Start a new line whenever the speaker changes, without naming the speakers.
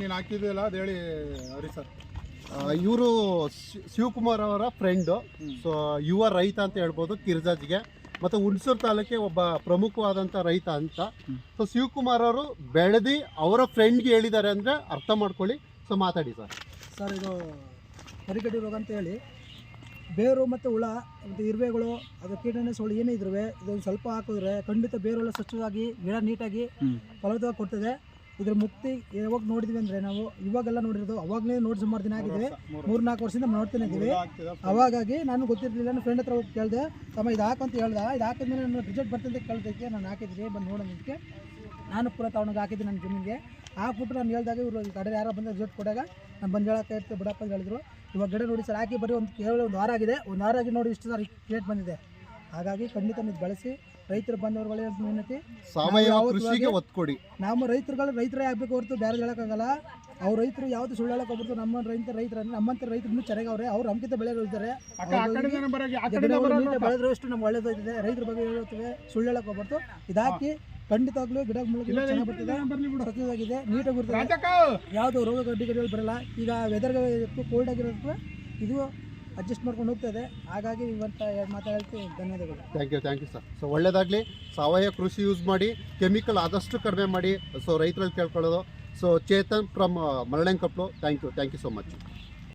ನೀನು ಹಾಕಿದ್ಯಲ್ಲ ಅದು ಹೇಳಿ ಹರಿ ಸರ್.
ಇವರು ಶಿವಕುಮಾರ್ ಅವರ ಫ್ರೆಂಡು ಸೊ ಯುವ ರೈತ ಅಂತ ಹೇಳ್ಬೋದು ಕಿರ್ಜಾಜ್ಗೆ. ಮತ್ತು ಹುಣಸೂರು ತಾಲೂಕಿಗೆ ಒಬ್ಬ ಪ್ರಮುಖವಾದಂಥ ರೈತ ಅಂತ. ಸೊ ಶಿವಕುಮಾರ್ ಅವರು ಬೆಳೆದು ಅವರ ಫ್ರೆಂಡ್ಗೆ ಹೇಳಿದ್ದಾರೆ ಅಂದರೆ ಅರ್ಥ ಮಾಡ್ಕೊಳ್ಳಿ. ಸೊ ಮಾತಾಡಿ ಸರ್.
ಸರ್ ಇದು ಕರಿಗಡ್ಡಿ ರೋಗ ಅಂತ ಹೇಳಿ. ಬೇರು ಮತ್ತು ಹುಳ ಮತ್ತು ಇರುವೆಗಳು ಅದು ಕೀಟನಾಶಕಗಳು ಏನೇ ಇದ್ರೂ ಇದೊಂದು ಸ್ವಲ್ಪ ಹಾಕಿದ್ರೆ ಖಂಡಿತ ಬೇರೆಲ್ಲ ಸ್ವಚ್ಛವಾಗಿ ಗಿಡ ನೀಟಾಗಿ ಫಲವತ್ತಾಗಿ ಕೊಡ್ತದೆ. ಇದ್ರ ಮುಕ್ತಿ ಯಾವಾಗ ನೋಡಿದ್ವಿ ಅಂದರೆ ನಾವು ಇವಾಗೆಲ್ಲ ನೋಡಿರೋದು ಅವಾಗಲೇ ನೋಡಿ ಸುಮಾರು ದಿನ ಆಗಿದೆ. ಮೂರು ನಾಲ್ಕು ವರ್ಷದಿಂದ ನೋಡ್ತಾನೆ ಇದ್ದೀವಿ ಅವಾಗಾಗಿ ನಾನು ಗೊತ್ತಿರಲಿಲ್ಲ ನನ್ನ ಫ್ರೆಂಡ್ ಹತ್ರ ಹೋಗಿ ಕೇಳಿದೆ ತಮ್ಮ ಇದು ಹಾಕು ಅಂತ ಹೇಳ್ದೆ. ಇದು ಹಾಕಿದ್ಮೇಲೆ ನನ್ನ ರಿಸಲ್ಟ್ ಬರ್ತಂತ ಕೇಳ್ದಕ್ಕೆ ನಾನು ಹಾಕಿದ್ರಿ ಬಂದು ನೋಡೋದಕ್ಕೆ ನಾನು ಪೂರ ತಗೊಂಡೋಗಿ ಹಾಕಿದ್ದೆ ನನ್ನ ಜಮೀನಿಗೆ ಹಾಕ್ಬಿಟ್ಟು ನಾನು ಹೇಳ್ದಾಗ ಇವರು ಕಡೆ ಯಾರೋ ಬಂದ ರಿಸಲ್ಟ್ ಕೊಟ್ಟಾಗ ನಾನು ಬಂದು ಹೇಳಕ್ಕೆ ಇರ್ತೀವಿ ಬಿಡಪ್ಪ ಅಂತ ಹೇಳಿದ್ರು. ಇವಾಗ ಗಿಡ ನೋಡಿ ಸರ್ ಹಾಕಿ ಬರೀ ಒಂದು ಕೇವಲ ಒಂದು ವಾರ ಆಗಿದೆ. ಒಂದು ವಾರ ಆಗಿ ನೋಡಿ ಇಷ್ಟು ಸರ್ ರೇಟ್ ಬಂದಿದೆ. ಹಾಗಾಗಿ ಖಂಡಿತ ನೀವು ಬಳಸಿ ರೈತರು ಬಂದವರುಗಳೇ ವಿನಂತಿ
ಸಾವಯವ ಕೃಷಿಗೆ ಒತ್ತು ಕೊಡಿ
ನಮ್ಮ ರೈತರುಗಳು ರೈತರೇ ಆಗ್ಬೇಕು ಹೊರತು ಬೇರೆ ಹೇಳೋಕ್ಕಾಗಲ್ಲ ಅವ್ರ ರೈತರು ಯಾವ್ದು ಸುಳ್ಳು ಹೋಗ್ಬಿಟ್ಟು ನಮ್ಮ ರೈತ ರೈತರ ನಮ್ಮಂತ ರೈತರು ಇನ್ನೂ ಚೆನ್ನಾಗಿ ಅವ್ರೆ ಅವ್ರು ನಮ್ಗಿಂತ ಬೆಳೆ ಇದ್ದಾರೆ ಬೆಳೆದ್ರು ಎಷ್ಟು ನಮ್ಗೆ ಒಳ್ಳೇದಾಗಿದೆ ರೈತರ ಬಗ್ಗೆ ಹೇಳುತ್ತವೆ. ಸುಳ್ಳು ಹೇಳಕ್ ಹೋಗ್ಬಾರ್ದು. ಇದಾಕಿ ಖಂಡಿತವಾಗ್ಲೂ ಗಿಡ ಮುಳುಗಿದೆ ಚೆನ್ನಾಗಿ ಬರ್ತದೆ. ಸತ್ಯವಾಗಿದೆ. ನೀಟಾಗಿ ಬರ್ತದೆ. ಯಾವುದು ರೋಗ ಗಡ್ಡಿ ಗಡಿಗಳು ಬರಲ್ಲ. ಈಗ ವೆದರ್ ಕೋಲ್ಡ್ ಆಗಿರೋದಕ್ಕೆ ಇದು ಅಡ್ಜಸ್ಟ್ ಮಾಡ್ಕೊಂಡು ಹೋಗ್ತದೆ ಹಾಗಾಗಿ ಇವತ್ತು ಎರಡು ಮಾತು ಹೇಳ್ತೀನಿ ಧನ್ಯವಾದಗಳು.
Thank you thank you sir so ಒಳ್ಳೇದಾಗಲಿ. ಸಾವಯವ ಕೃಷಿ ಯೂಸ್ ಮಾಡಿ ಕೆಮಿಕಲ್ ಆದಷ್ಟು ಕಡಿಮೆ ಮಾಡಿ. ಸೊ ರೈತರಲ್ಲಿ ಕೇಳ್ಕೊಳ್ಳೋದು. So Chetan from ಮರಳಂಕಪ್ಲು. Thank you thank you so much